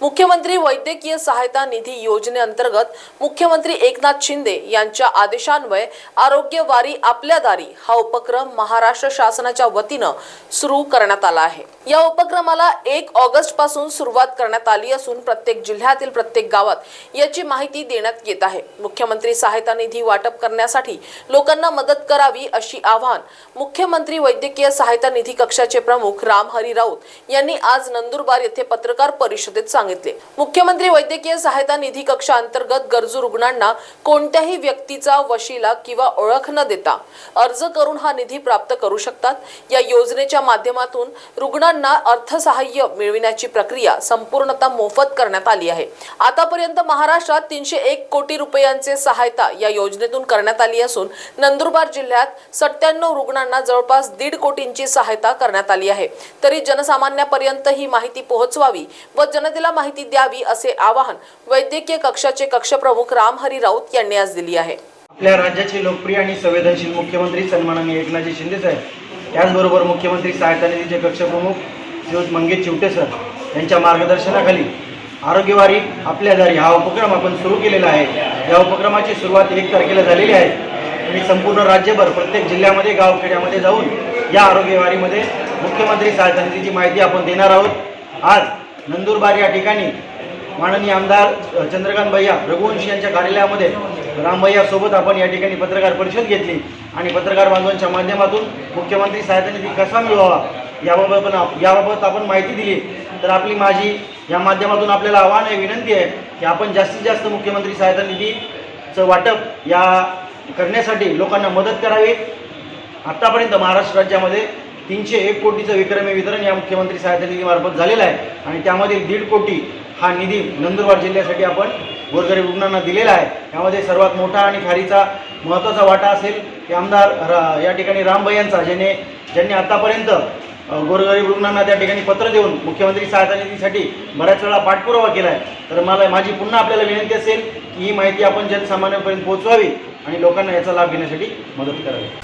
मुख्यमंत्री वैद्यकीय सहायता निधी योजनेअंतर्गत मुख्यमंत्री एकनाथ शिंदे यांच्या आदेशान्वये आरोग्य वारी आपल्या दारी हा उपक्रम महाराष्ट्र शासनाच्या वतीनं सुरू करण्यात आला आहे. या उपक्रमाला एक ऑगस्टपासून सुरुवात करण्यात आली असून प्रत्येक जिल्ह्यातील प्रत्येक गावात याची माहिती देण्यात येत आहे. मुख्यमंत्री सहायता निधी वाटप करण्यासाठी लोकांना मदत करावी अशी आवाहन मुख्यमंत्री वैद्यकीय सहायता निधी कक्षाचे प्रमुख राम हरी राऊत यांनी आज नंदुरबार येथे पत्रकार परिषदेत सांगितले. मुख्यमंत्री वैद्यकीय सहायता निधी कक्षाअंतर्गत गरजू रुग्णांना कोणत्याही व्यक्तीचा वशिला किंवा ओळख न देता अर्ज करून हा निधी प्राप्त करू शकतात. या योजनेच्या माध्यमातून रुग्णांना अर्थसहाय्य मिळविण्याची प्रक्रिया संपूर्णतः मोफत करण्यात आली आहे. आतापर्यंत महाराष्ट्रात तीनशे एक कोटी रुपयांचे सहायता या योजनेतून करण्यात आली असून नंदुरबार जिल्ह्यात सत्त्याण्णव रुग्णांना जवळपास दीड कोटींची सहायता करण्यात आली आहे. तरी जनसामान्यापर्यंत ही माहिती पोहोचवावी व जनतेला माहिती द्यावी असे आवाहन वैद्यकीय कक्षाचे कक्षप्रमुख रामहरी राऊत यांनी आज दिली आहे. आपल्या राज्याचे लोकप्रिय आणि संवेदनशील मुख्यमंत्री सन्माननीय एकनाथजी शिंदे साहेब त्याचबरोबर मुख्यमंत्री सहायता निधीचे कक्षप्रमुख श्रीयुत मंगेश चिवटे सर यांच्या मार्गदर्शनाखाली आरोग्यवारी आपल्या दारी हा उपक्रम आपण सुरू केलेला आहे. या उपक्रमाची सुरुवात एक तारखेला झालेली आहे. आणि संपूर्ण राज्यभर प्रत्येक जिल्ह्यामध्ये गावखेड्यामध्ये जाऊन या आरोग्यवारीमध्ये मुख्यमंत्री सहायता निधीची माहिती आपण देणार आहोत. आज नंदुरबार या ठिकाणी माननीय आमदार चंद्रकांत भैया रघुवंशी यांच्या कार्यालयामध्ये रामभैयासोबत आपण या ठिकाणी पत्रकार परिषद घेतली आणि पत्रकार बांधवांच्या माध्यमातून मुख्यमंत्री सहायता निधी कसा मिळवावा याबाबत पण आप- याबाबत आपण माहिती दिली. तर आपली माझी या माध्यमातून आपल्याला आव्हान आहे विनंती आहे की आपण जास्तीत जास्त मुख्यमंत्री सहायता निधीचं वाटप या करण्यासाठी लोकांना मदत करावी. आत्तापर्यंत महाराष्ट्र राज्यामध्ये तीनशे एक कोटीचं विक्रमी वितरण या मुख्यमंत्री सहायता निधीमार्फत झालेलं आहे आणि त्यामधील दीड कोटी हा निधी नंदुरबार जिल्ह्यासाठी आपण गोरगरीब रुग्णांना दिलेला आहे. त्यामध्ये सर्वात मोठा आणि खारीचा महत्त्वाचा वाटा असेल की आमदार रा या ठिकाणी रामभैयांचा ज्याने ज्यांनी आत्तापर्यंत गोरगरीब रुग्णांना त्या ठिकाणी पत्र देऊन मुख्यमंत्री सहायता निधीसाठी बऱ्याच वेळा पाठपुरावा केला आहे तर मला माझी पुन्हा आपल्याला विनंती असेल की ही माहिती आपण जनसामान्यांपर्यंत पोहोचवावी आणि लोकांना याचा लाभ घेण्यासाठी मदत करावी.